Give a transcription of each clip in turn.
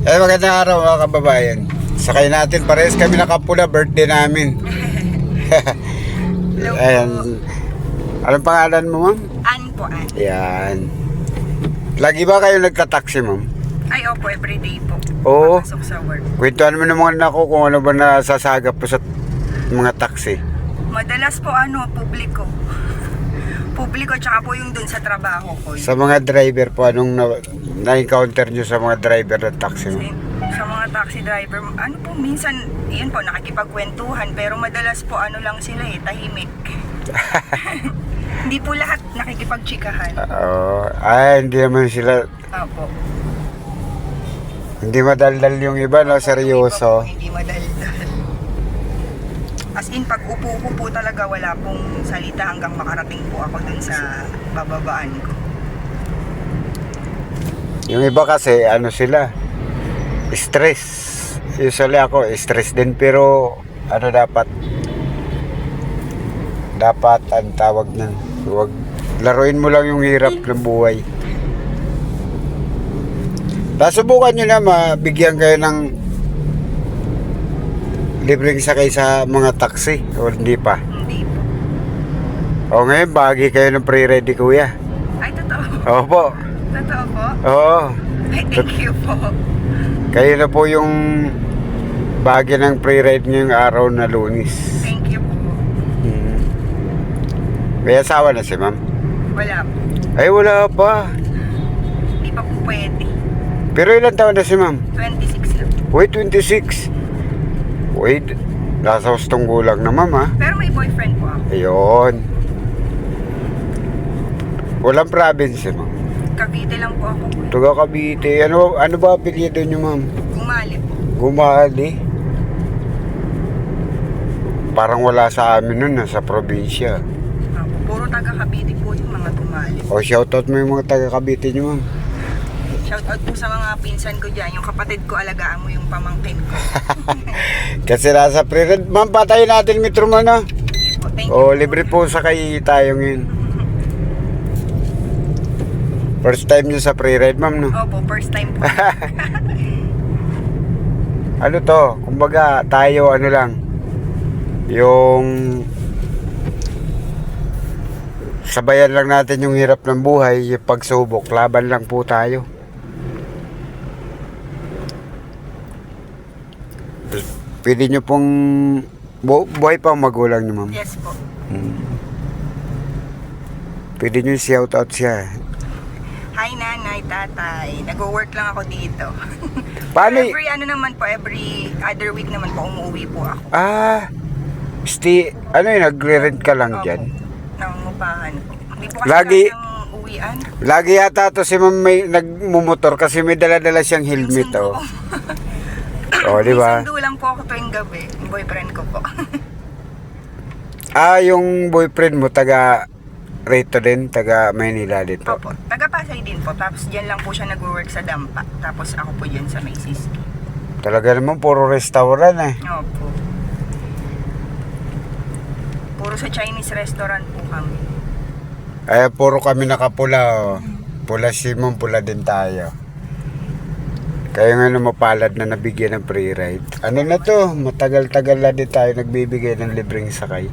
eh, magandang araw mga kababayan. Sakay natin, parehas kami nakapula, birthday namin. Hello. Ayan. Anong pangalan mo, ma'am? An po, An. Yan. Lagi ba kayo nagka-taxi, ma'am? Ay, opo, everyday po. Oo. Papasok sa work. Kwentuhan mo naman ako kung ano ba nasasagap po sa mga taxi. Madalas po, ano, publiko. Publiko, tsaka po yung dun sa trabaho ko. Sa mga driver po, anong na, na-encounter nyo sa mga driver ng taxi, Sa, ma'am? sa mga taxi driver, ano po, minsan, yun po, nakikipagkwentuhan, pero madalas po, ano lang sila eh, tahimik. Hindi po lahat nakikipagchikahan. Oo. ay, hindi naman sila, Opo. hindi madaldal yung iba, no? Seryoso. Hindi madaldal. As in, pag upo ko po talaga, wala pong salita hanggang makarating po ako dun sa bababaan ko. Yung iba kasi, ano sila, stress. Usually ako, stress din, pero ano dapat, dapat ang tawag nun, huwag, laruin mo lang yung hirap ng buhay. Nasubukan nyo na mabigyan kayo ng libreng sakay sa mga taxi o hindi pa. Hindi po. O ngayon, bahagi kayo ng pre-ready kuya. Ay, totoo. Opo. Totoo po. Oo. Ay, thank you po. Kayo na po yung bahagi ng pre-ride ngayong araw na lunis. Thank you po. Hmm. May asawa na si ma'am? Wala po. Ay, wala pa. Hindi pa po pwede. Pero ilan taon na si ma'am? 26 lang. Uy, 26. Wait, nasa hustong gulang na ma'am ha. Pero may boyfriend po ako. Ayun. Walang province eh, ma'am. Cavite lang po ako. Tuga Cavite. Ano, ano ba apelyido niyo ma'am? Gumali po. Gumali. Parang wala sa amin nun, sa probinsya. Opo. Puro taga Cavite po yung mga gumali. O shoutout mo yung mga taga Cavite niyo ma'am. Shout out po sa mga pinsan ko dyan. Yung kapatid ko, alagaan mo yung pamangkin ko. Kasi nasa pre-ride. Ma'am, patayin natin metro mo na. Sige po. Thank you. O, libre po sa kay tayo ngayon. First time nyo sa pre-ride, ma'am, no? Opo, first time po. Ano to? Kumbaga, tayo, ano lang, yung sabayan lang natin yung hirap ng buhay, yung pagsubok, laban lang po tayo. Pwede nyo pong bu- buhay pa ang magulang nyo, ma'am. yes po. Pwede nyo shout out siya. Hi nanay, tatay. Nag-work lang ako dito. Paano? y- every ano naman po, every other week naman po umuwi po ako. Ah, stay, ano yun, nagre-rent ka lang dyan? Nangungupahan po. Hindi po kasi Lagi- kayang uwian. Lagi yata to si ma'am may nagmumotor kasi may dala-dala siyang helmet oh. Oh, di ba? Sundo lang po ako tuwing gabi. Boyfriend ko po. Ah, yung boyfriend mo taga rito din, taga Maynila din po. Opo. Taga-Pasay din po. Tapos dyan lang po siya nag-work sa Dampa. Tapos ako po dyan sa Macy's. Talaga naman puro restaurant eh. Opo. Puro sa Chinese restaurant po kami. Ay, puro kami nakapula oh. Pula si ma'am, pula din tayo. Kaya nga na mapalad na nabigyan ng free ride. Ano na to? Matagal-tagal na din tayo nagbibigay ng libreng sakay.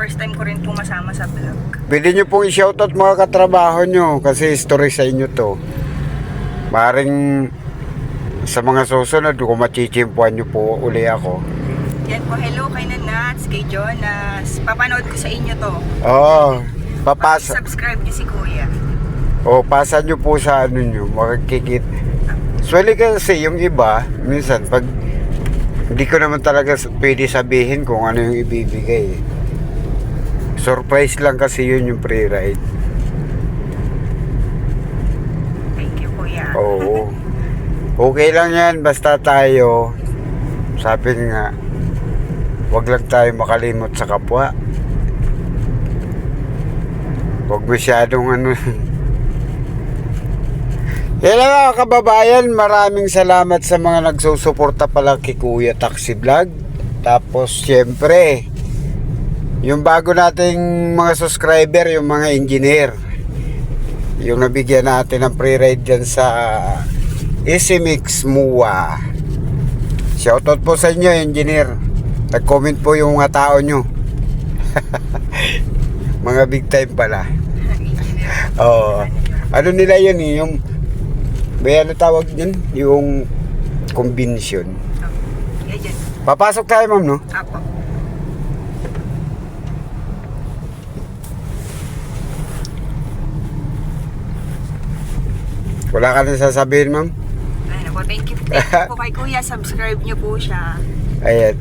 First time ko rin po masama sa vlog. Pwede nyo pong i-shoutout mga katrabaho nyo kasi history sa inyo to. Maring sa mga susunod kung machichimpuan nyo po uli ako. Yan po, hello kay Nanats, kay Jonas. Papanood ko sa inyo to. Oo. papasa. Subscribe niyo si Kuya. O, pasa nyo po sa ano nyo. Makikikit. Swali kasi yung iba, minsan pag hindi ko naman talaga pwede sabihin kung ano yung ibibigay. Surprise lang kasi yun yung pre-ride. Thank you, Kuya. Oo. Okay lang yan, basta tayo, sabi nga, wag lang tayo makalimot sa kapwa. Huwag masyadong ano. Yan lang mga kababayan, maraming salamat sa mga nagsusuporta pala kay Kuya Taxi Vlog. Tapos, syempre, yung bago nating mga subscriber, yung mga engineer, yung nabigyan natin ng pre-ride dyan sa Isimix Mua. Shoutout po sa inyo, engineer. Nag-comment po yung mga tao nyo. mga big time pala. Oo. Ano nila yun eh, yung... May ano tawag yun? Yung convention. Dyan. Papasok tayo, ma'am, no? Apo. Wala ka na sasabihin, ma'am? Ay, naku, thank you. Thank you po kay Kuya. Subscribe niyo po siya. Ayan.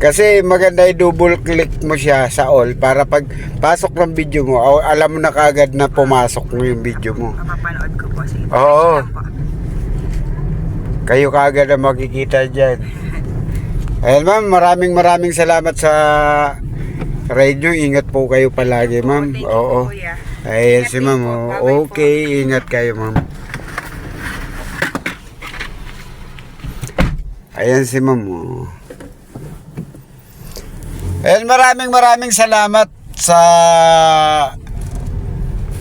Kasi maganda i-double click mo siya sa all para pag pasok ng video mo, alam mo na kagad na pumasok mo yung video mo. Mapapanood ko po. Sige. Oo. Po. Kayo kagad na makikita dyan. Ayan ma'am, maraming maraming salamat sa ride nyo. Ingat po kayo palagi ma'am. Oo. Kuya. Ayan si ma'am. oh. Okay, ingat kayo ma'am. Ayan si ma'am. oh. Ayan, maraming maraming salamat sa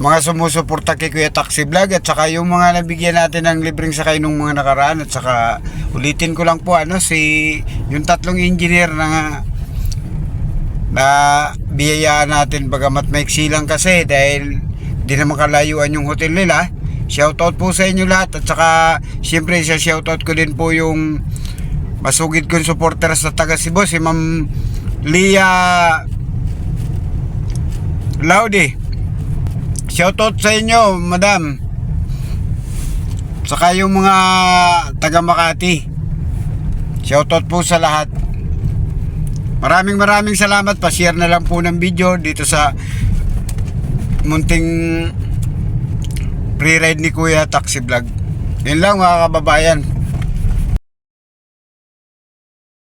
mga sumusuporta kay Kuya Taxi Vlog at saka yung mga nabigyan natin ng libreng sakay nung mga nakaraan at saka ulitin ko lang po ano si yung tatlong engineer na na biyayaan natin. Bagamat maiksi lang kasi dahil di naman kalayuan yung hotel nila. Shoutout po sa inyo lahat at saka siyempre sa shoutout ko din po yung masugid kong supporter sa taga Cebu si Ma'am Lia Laude shoutout sa inyo madam saka yung mga taga Makati shoutout po sa lahat Maraming maraming salamat. Pa-share na lang po ng video dito sa munting pre-ride ni Kuya Taxi Vlog. Yun lang mga kababayan.